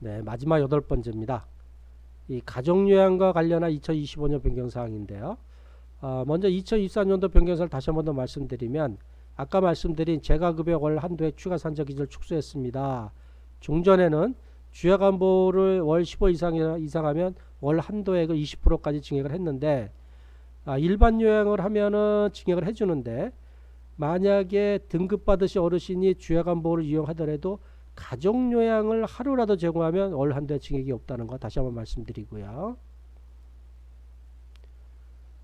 네, 마지막 여덟 번째입니다. 이 가족요양과 관련한 2025년 변경사항인데요. 어, 먼저 2024년도 변경사를 다시 한 번 더 말씀드리면 아까 말씀드린 재가급여 월 한도의 추가 산적 기준을 축소했습니다. 종전에는 주야간보를 월 15 이상 이상하면 월 한도액을 20%까지 증액을 했는데 아, 일반 요양을 하면은 증액을 해주는데 만약에 등급 받으시 어르신이 주야간보를 이용하더라도 가족 요양을 하루라도 제공하면 월 한도에 증액이 없다는 거 다시 한번 말씀드리고요.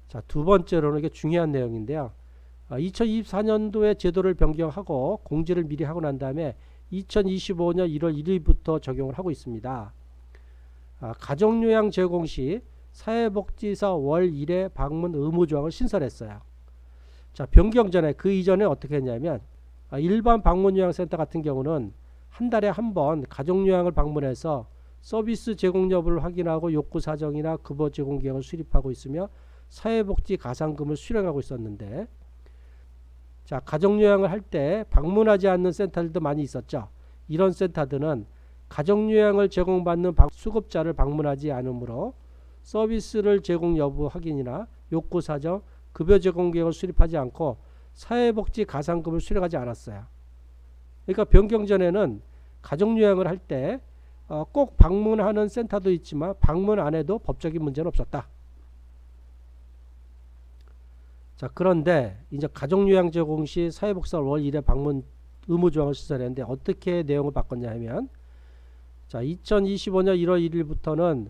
자, 두 번째로는 이게 중요한 내용인데요. 아, 2024년도에 제도를 변경하고 공지를 미리 하고 난 다음에 2025년 1월 1일부터 적용을 하고 있습니다. 아, 가족요양 제공 시 사회복지사 월 1회 방문 의무 조항을 신설했어요. 자, 변경 전에 그 이전에 어떻게 했냐면 아, 일반 방문 요양센터 같은 경우는 한 달에 한 번 가족요양을 방문해서 서비스 제공 여부를 확인하고 욕구 사정이나 급여 제공 계획을 수립하고 있으며 사회복지 가상금을 수령하고 있었는데 자 가족요양을 할 때 방문하지 않는 센터들도 많이 있었죠. 이런 센터들은 가족요양을 제공받는 방- 수급자를 방문하지 않으므로 서비스를 제공 여부 확인이나 욕구 사정, 급여 제공 계획을 수립하지 않고 사회복지 가상금을 수령하지 않았어요. 그러니까 변경 전에는 가족 요양을 할때 어, 꼭 방문하는 센터도 있지만 방문 안 해도 법적인 문제는 없었다. 자 그런데 이제 가족 요양 제공 시 사회복지사 월 1회 방문 의무 조항을 시설했는데 어떻게 내용을 바꿨냐 하면 자 2025년 1월 1일부터는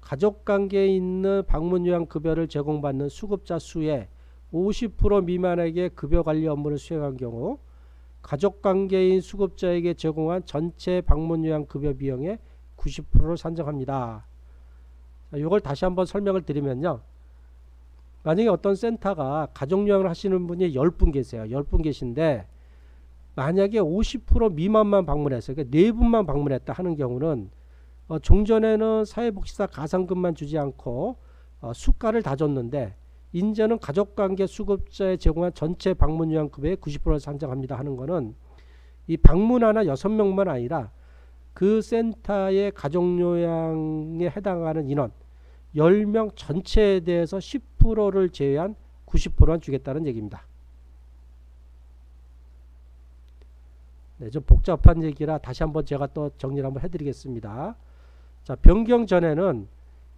가족 관계에 있는 방문 요양 급여를 제공받는 수급자 수의 50% 미만에게 급여 관리 업무를 수행한 경우 가족 관계인 수급자에게 제공한 전체 방문 요양 급여 비용의 90%를 산정합니다. 자, 이걸 다시 한번 설명을 드리면요. 만약에 어떤 센터가 가족 요양을 하시는 분이 10분 계세요. 10분 계신데 만약에 50% 미만만 방문했어요. 그러니까 네 분만 방문했다 하는 경우는 어, 종전에는 사회복지사 가상금만 주지 않고 어, 수가를 다 줬는데 인제는 가족관계 수급자에 제공한 전체 방문 요양급의 90%를 산정합니다 하는 거는 이 방문 하나 여섯 명만 아니라 그 센터의 가족요양에 해당하는 인원 10명 전체에 대해서 10%를 제외한 90%만 주겠다는 얘기입니다. 네, 좀 복잡한 얘기라 다시 한번 제가 또 정리를 한번 해드리겠습니다. 자, 변경 전에는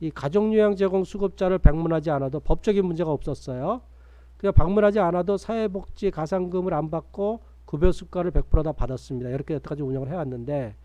이 가족요양 제공 수급자를 방문하지 않아도 법적인 문제가 없었어요. 그냥 방문하지 않아도 사회복지 가상금을 안 받고 급여 수가를 100%다 받았습니다. 이렇게 여태까지 운영을 해왔는데